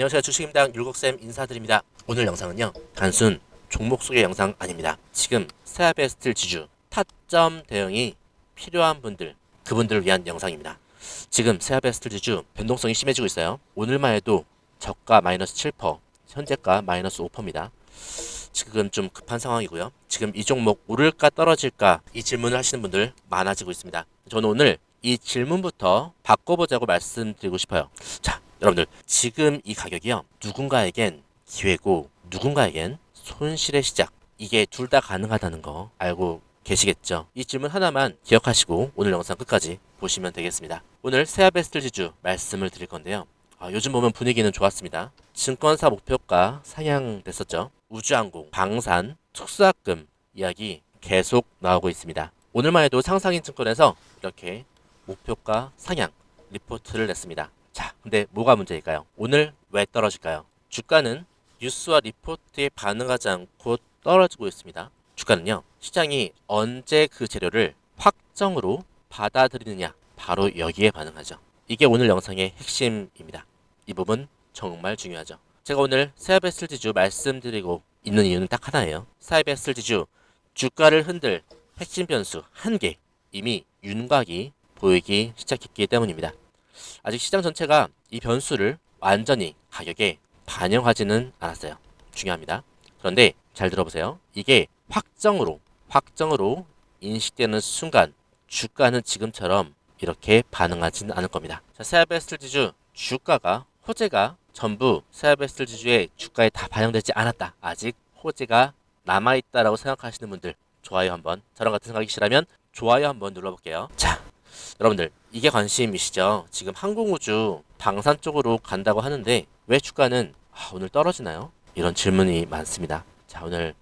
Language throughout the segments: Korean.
안녕하세요. 주식임당 율곡쌤 인사드립니다. 오늘 영상은요. 단순 종목 소개 영상 아닙니다. 지금 세아베스틸 지주 타점 대응이 필요한 분들, 그분들을 위한 영상입니다. 지금 세아베스틸 지주 변동성이 심해지고 있어요. 오늘만 해도 저가 마이너스 7%, 현재가 마이너스 5%입니다. 지금 좀 급한 상황이고요. 지금 이 종목 오를까 떨어질까 이 질문을 하시는 분들 많아지고 있습니다. 저는 오늘 이 질문부터 바꿔보자고 말씀드리고 싶어요. 자, 여러분들 지금 이 가격이요. 누군가에겐 기회고 누군가에겐 손실의 시작. 이게 둘 다 가능하다는 거 알고 계시겠죠? 이 질문 하나만 기억하시고 오늘 영상 끝까지 보시면 되겠습니다. 오늘 세아베스트 지주 말씀을 드릴 건데요. 아, 요즘 보면 분위기는 좋았습니다. 증권사 목표가 상향됐었죠. 우주항공, 방산, 특수학금 이야기 계속 나오고 있습니다. 오늘만 해도 상상인 증권에서 이렇게 목표가 상향 리포트를 냈습니다. 자, 근데 뭐가 문제일까요? 오늘 왜 떨어질까요? 주가는 뉴스와 리포트에 반응하지 않고 떨어지고 있습니다. 주가는요, 시장이 언제 그 재료를 확정으로 받아들이느냐, 바로 여기에 반응하죠. 이게 오늘 영상의 핵심입니다. 이 부분 정말 중요하죠. 제가 오늘 세아베슬 지주 말씀드리고 있는 이유는 딱 하나예요. 세아베슬 지주 주가를 흔들 핵심 변수 한 개 이미 윤곽이 보이기 시작했기 때문입니다. 아직 시장 전체가 이 변수를 완전히 가격에 반영하지는 않았어요. 중요합니다. 그런데 잘 들어보세요. 이게 확정으로 확정으로 인식되는 순간 주가는 지금처럼 이렇게 반응하지는 않을 겁니다. 자, 세아베스트 지주 주가가 호재가 전부 세아베스트 지주의 주가에 다 반영되지 않았다. 아직 호재가 남아 있다라고 생각하시는 분들 좋아요 한번 저랑 같은 생각이시라면 좋아요 한번 눌러볼게요. 자, 여러분들 이게 관심이시죠? 지금 항공우주 방산 쪽으로 간다고 하는데 왜 주가는 아, 오늘 떨어지나요? 이런 질문이 많습니다. 자, 오늘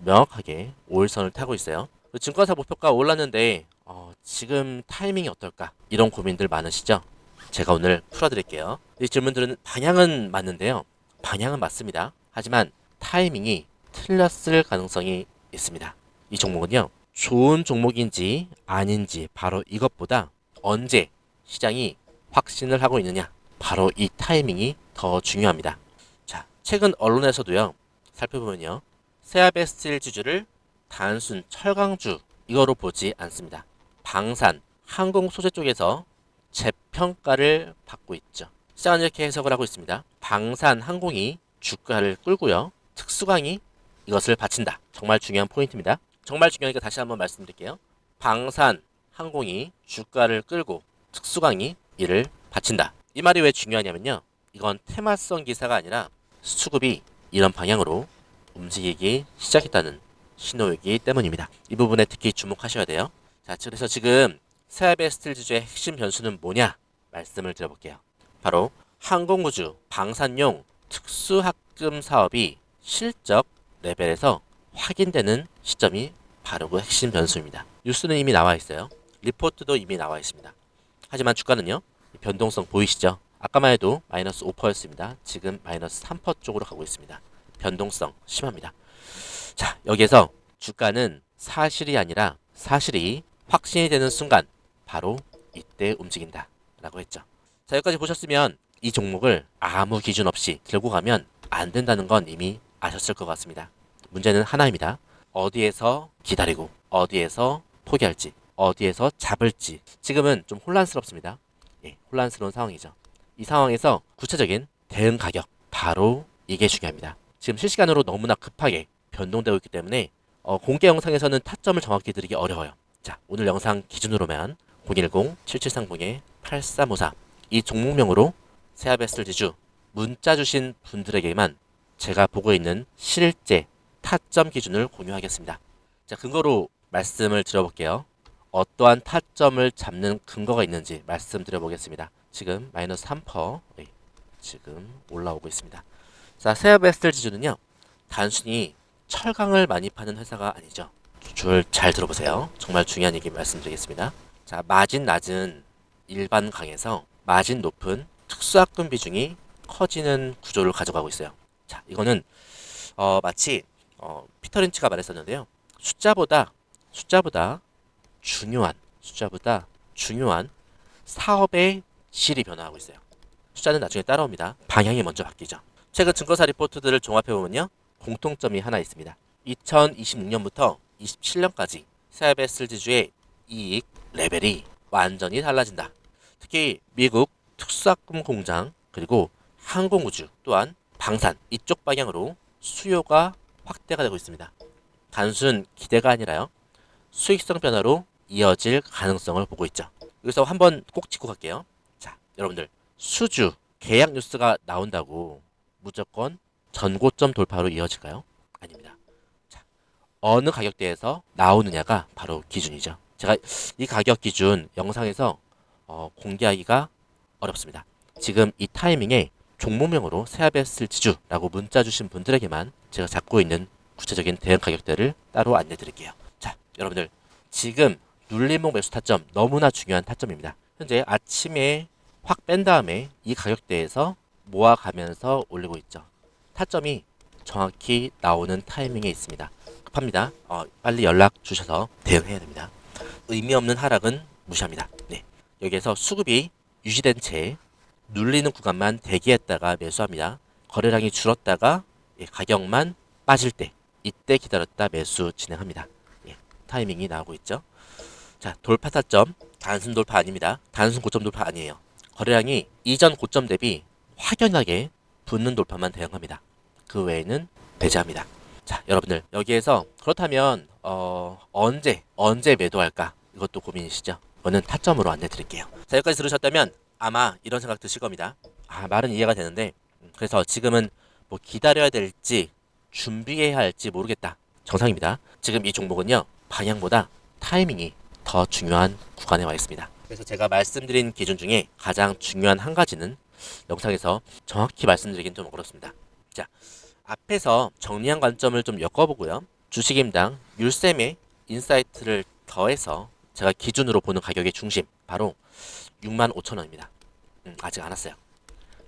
명확하게 5일선을 타고 있어요. 그 증권사 목표가 올랐는데 어, 지금 타이밍이 어떨까? 이런 고민들 많으시죠? 제가 오늘 풀어드릴게요. 이 질문들은 방향은 맞는데요. 방향은 맞습니다. 하지만 타이밍이 틀렸을 가능성이 있습니다. 이 종목은요. 좋은 종목인지 아닌지 바로 이것보다 언제 시장이 확신을 하고 있느냐 바로 이 타이밍이 더 중요합니다. 자, 최근 언론에서도요. 살펴보면요. 세아베 스틸 주주를 단순 철강주 이거로 보지 않습니다. 방산, 항공 소재 쪽에서 재평가를 받고 있죠. 시장은 이렇게 해석을 하고 있습니다. 방산 항공이 주가를 끌고요. 특수강이 이것을 바친다. 정말 중요한 포인트입니다. 정말 중요하니까 다시 한번 말씀드릴게요. 방산 항공이 주가를 끌고 특수강이 이를 바친다. 이 말이 왜 중요하냐면요. 이건 테마성 기사가 아니라 수급이 이런 방향으로 움직이기 시작했다는 신호이기 때문입니다. 이 부분에 특히 주목하셔야 돼요. 자, 그래서 지금 세아베 스틸 지주의 핵심 변수는 뭐냐? 말씀을 드려볼게요. 바로 항공우주 방산용 특수학금 사업이 실적 레벨에서 확인되는 시점이 바로 그 핵심 변수입니다. 뉴스는 이미 나와 있어요. 리포트도 이미 나와 있습니다. 하지만 주가는요, 변동성 보이시죠? 아까만 해도 마이너스 5%였습니다. 지금 마이너스 3% 쪽으로 가고 있습니다. 변동성 심합니다. 자, 여기에서 주가는 사실이 아니라 사실이 확신이 되는 순간 바로 이때 움직인다. 라고 했죠. 자, 여기까지 보셨으면 이 종목을 아무 기준 없이 들고 가면 안 된다는 건 이미 아셨을 것 같습니다. 문제는 하나입니다. 어디에서 기다리고 어디에서 포기할지 어디에서 잡을지 지금은 좀 혼란스럽습니다. 예, 혼란스러운 상황이죠. 이 상황에서 구체적인 대응 가격 바로 이게 중요합니다. 지금 실시간으로 너무나 급하게 변동되고 있기 때문에 어, 공개 영상에서는 타점을 정확히 드리기 어려워요. 자, 오늘 영상 기준으로만 010-7730-8354 이 종목명으로 세아베스트 지주 문자 주신 분들에게만 제가 보고 있는 실제 타점 기준을 공유하겠습니다. 자, 근거로 말씀을 드려볼게요. 어떠한 타점을 잡는 근거가 있는지 말씀드려 보겠습니다. 지금 마이너스 3% 네, 지금 올라오고 있습니다. 자, 세아베스트 지주는요. 단순히 철강을 많이 파는 회사가 아니죠. 줄 잘 들어보세요. 정말 중요한 얘기 말씀드리겠습니다. 자, 마진 낮은 일반 강에서 마진 높은 특수학금 비중이 커지는 구조를 가져가고 있어요. 자, 이거는 어, 마치 어, 피터 린치가 말했었는데요. 숫자보다 숫자보다 중요한 숫자보다 중요한 사업의 질이 변화하고 있어요. 숫자는 나중에 따라옵니다. 방향이 먼저 바뀌죠. 최근 증거사 리포트들을 종합해 보면요. 공통점이 하나 있습니다. 2026년부터 27년까지 세아베슬 지주의 이익 레벨이 완전히 달라진다. 특히 미국 특수학금 공장 그리고 항공우주 또한 방산 이쪽 방향으로 수요가 확대가 되고 있습니다. 단순 기대가 아니라요. 수익성 변화로 이어질 가능성을 보고 있죠. 여기서 한번 꼭 짚고 갈게요. 자, 여러분들 수주 계약 뉴스가 나온다고 무조건 전고점 돌파로 이어질까요? 아닙니다. 자, 어느 가격대에서 나오느냐가 바로 기준이죠. 제가 이 가격 기준 영상에서 어, 공개하기가 어렵습니다. 지금 이 타이밍에 종목명으로 세아베슬 지주라고 문자 주신 분들에게만 제가 잡고 있는 구체적인 대응 가격대를 따로 안내 드릴게요. 자, 여러분들 지금 눌림목 매수 타점 너무나 중요한 타점입니다. 현재 아침에 확 뺀 다음에 이 가격대에서 모아가면서 올리고 있죠. 타점이 정확히 나오는 타이밍에 있습니다. 급합니다. 어, 빨리 연락 주셔서 대응해야 됩니다. 의미 없는 하락은 무시합니다. 네. 여기에서 수급이 유지된 채 눌리는 구간만 대기했다가 매수합니다. 거래량이 줄었다가 예, 가격만 빠질 때 이때 기다렸다 매수 진행합니다. 예, 타이밍이 나오고 있죠. 자, 돌파 타점 단순 돌파 아닙니다. 단순 고점 돌파 아니에요. 거래량이 이전 고점 대비 확연하게 붙는 돌파만 대응합니다. 그 외에는 배제합니다. 자, 여러분들 여기에서 그렇다면 어, 언제 언제 매도할까? 이것도 고민이시죠? 이거는 타점으로 안내 드릴게요. 자, 여기까지 들으셨다면 아마 이런 생각 드실 겁니다. 아, 말은 이해가 되는데 음, 그래서 지금은 뭐 기다려야 될지 준비해야 할지 모르겠다. 정상입니다. 지금 이 종목은요. 방향보다 타이밍이 더 중요한 구간에 와 있습니다. 그래서 제가 말씀드린 기준 중에 가장 중요한 한 가지는 영상에서 정확히 말씀드리긴 좀 어렵습니다. 자, 앞에서 정리한 관점을 좀 엮어보고요. 주식임당 율셈의 인사이트를 더해서 제가 기준으로 보는 가격의 중심 바로 6만 5천 원입니다. 음, 아직 안 왔어요.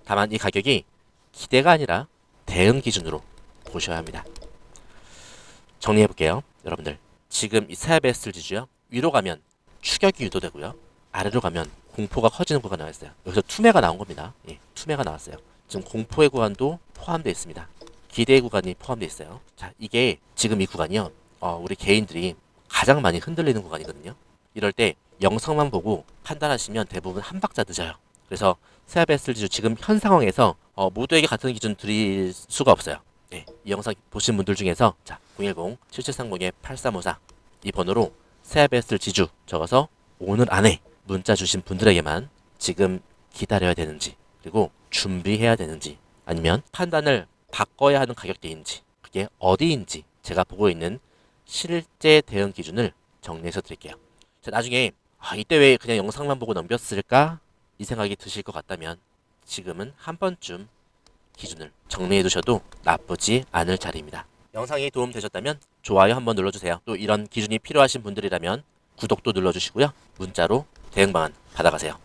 다만 이 가격이 기대가 아니라 대응 기준으로 보셔야 합니다. 정리해 볼게요. 여러분들 지금 이 세아베스를 지주요 위로 가면 추격이 유도되고요 아래로 가면 공포가 커지는 구간이 나와 있어요. 여기서 투매가 나온 겁니다. 예, 투매가 나왔어요. 지금 공포의 구간도 포함되어 있습니다. 기대의 구간이 포함되어 있어요. 자, 이게 지금 이 구간이요. 어, 우리 개인들이 가장 많이 흔들리는 구간이거든요. 이럴 때 영상만 보고 판단하시면 대부분 한 박자 늦어요. 그래서 세아베스를 지주 지금 현 상황에서 어, 모두에게 같은 기준 드릴 수가 없어요. 예, 이 영상 보신 분들 중에서 자, 010-7730-8354 이 번호로 세아베스를 지주 적어서 오늘 안에 문자 주신 분들에게만 지금 기다려야 되는지 그리고 준비해야 되는지 아니면 판단을 바꿔야 하는 가격대인지 그게 어디인지 제가 보고 있는 실제 대응 기준을 정리해서 드릴게요. 자, 나중에 아, 이때 왜 그냥 영상만 보고 넘겼을까 이 생각이 드실 것 같다면 지금은 한 번쯤 기준을 정리해 두셔도 나쁘지 않을 자리입니다. 영상이 도움되셨다면 좋아요 한번 눌러주세요. 또 이런 기준이 필요하신 분들이라면 구독도 눌러주시고요. 문자로 대응 방안 받아가세요.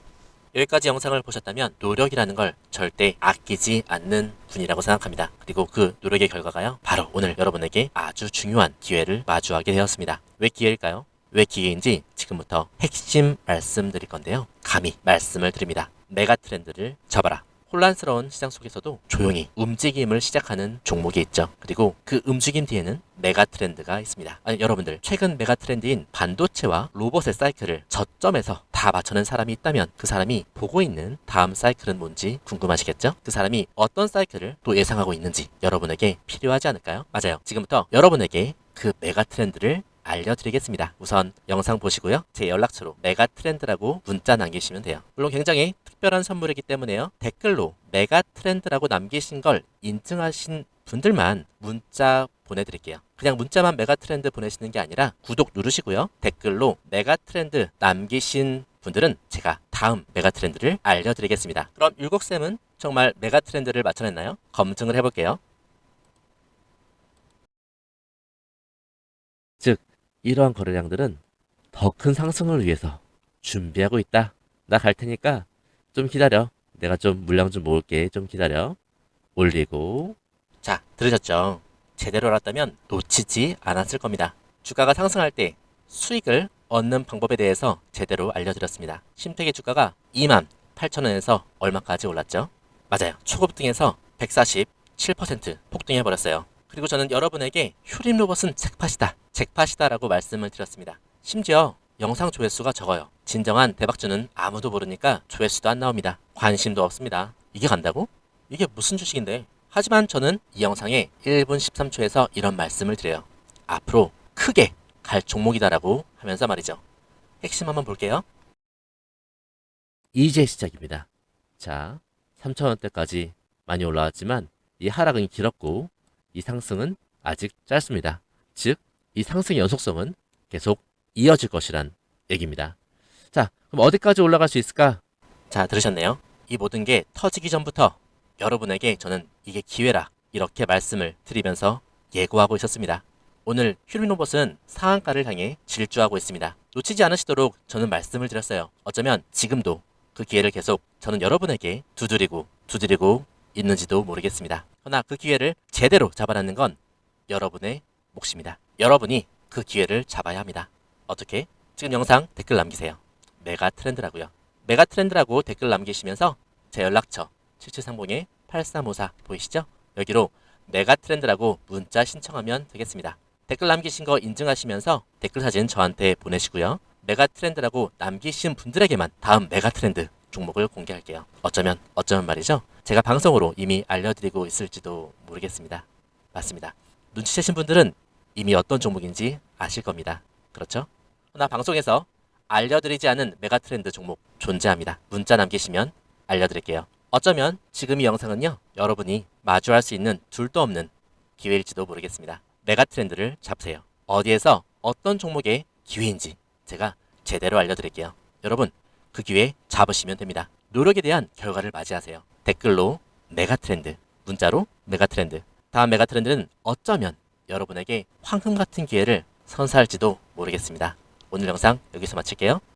여기까지 영상을 보셨다면 노력이라는 걸 절대 아끼지 않는 분이라고 생각합니다. 그리고 그 노력의 결과가요. 바로 오늘 여러분에게 아주 중요한 기회를 마주하게 되었습니다. 왜 기회일까요? 왜 기회인지 지금부터 핵심 말씀드릴 건데요. 감히 말씀을 드립니다. 메가 트렌드를 접어라. 혼란스러운 시장 속에서도 조용히 움직임을 시작하는 종목이 있죠. 그리고 그 움직임 뒤에는 메가 트렌드가 있습니다. 아니, 여러분들 최근 메가 트렌드인 반도체와 로봇의 사이클을 저점에서 다 맞춰낸 사람이 있다면 그 사람이 보고 있는 다음 사이클은 뭔지 궁금하시겠죠? 그 사람이 어떤 사이클을 또 예상하고 있는지 여러분에게 필요하지 않을까요? 맞아요. 지금부터 여러분에게 그 메가 트렌드를 알려드리겠습니다. 우선 영상 보시고요. 제 연락처로 메가 트렌드라고 문자 남기시면 돼요. 물론 굉장히 특별한 선물이기 때문에요. 댓글로 메가 트렌드라고 남기신 걸 인증하신 분들만 문자 보내드릴게요. 그냥 문자만 메가 트렌드 보내시는 게 아니라 구독 누르시고요. 댓글로 메가 트렌드 남기신 분들은 제가 다음 메가 트렌드를 알려드리겠습니다. 그럼 율곡쌤은 정말 메가 트렌드를 맞춰냈나요? 검증을 해볼게요. 이러한 거래량들은 더 큰 상승을 위해서 준비하고 있다. 나 갈 테니까 좀 기다려. 내가 좀 물량 좀 모을게. 좀 기다려. 올리고. 자, 들으셨죠? 제대로 알았다면 놓치지 않았을 겁니다. 주가가 상승할 때 수익을 얻는 방법에 대해서 제대로 알려드렸습니다. 심택의 주가가 2만 8,000원에서 얼마까지 올랐죠? 맞아요. 초급등에서 147% 폭등해 버렸어요. 그리고 저는 여러분에게 휴림 로봇은 잭팟이다. 잭팟이다라고 말씀을 드렸습니다. 심지어 영상 조회수가 적어요. 진정한 대박주는 아무도 모르니까 조회수도 안 나옵니다. 관심도 없습니다. 이게 간다고? 이게 무슨 주식인데? 하지만 저는 이 영상에 1분 13초에서 이런 말씀을 드려요. 앞으로 크게 갈 종목이다라고 하면서 말이죠. 핵심 한번 볼게요. 이제 시작입니다. 자, 3,000원대까지 많이 올라왔지만 이 하락은 길었고 이 상승은 아직 짧습니다. 즉, 이 상승의 연속성은 계속 이어질 것이란 얘기입니다. 자, 그럼 어디까지 올라갈 수 있을까? 자, 들으셨네요. 이 모든 게 터지기 전부터 여러분에게 저는 이게 기회라 이렇게 말씀을 드리면서 예고하고 있었습니다. 오늘 휴리노봇은 상한가를 향해 질주하고 있습니다. 놓치지 않으시도록 저는 말씀을 드렸어요. 어쩌면 지금도 그 기회를 계속 저는 여러분에게 두드리고 두드리고 있는지도 모르겠습니다. 그러나 그 기회를 제대로 잡아내는 건 여러분의 몫입니다. 여러분이 그 기회를 잡아야 합니다. 어떻게? 지금 영상 댓글 남기세요. 메가 트렌드라고요. 메가 트렌드라고 댓글 남기시면서 제 연락처 7730-8354 보이시죠? 여기로 메가 트렌드라고 문자 신청하면 되겠습니다. 댓글 남기신 거 인증하시면서 댓글 사진 저한테 보내시고요. 메가 트렌드라고 남기신 분들에게만 다음 메가 트렌드 종목을 공개할게요. 어쩌면 어쩌면 말이죠. 제가 방송으로 이미 알려드리고 있을지도 모르겠습니다. 맞습니다. 눈치채신 분들은 이미 어떤 종목인지 아실 겁니다. 그렇죠? 나 방송에서 알려드리지 않은 메가 트렌드 종목 존재합니다. 문자 남기시면 알려드릴게요. 어쩌면 지금 이 영상은요, 여러분이 마주할 수 있는 둘도 없는 기회일지도 모르겠습니다. 메가 트렌드를 잡으세요. 어디에서 어떤 종목의 기회인지 제가 제대로 알려드릴게요. 여러분, 그 기회 잡으시면 됩니다. 노력에 대한 결과를 맞이하세요. 댓글로 메가 트렌드, 문자로 메가 트렌드. 다음 메가 트렌드는 어쩌면 여러분에게 황금 같은 기회를 선사할지도 모르겠습니다. 오늘 영상 여기서 마칠게요.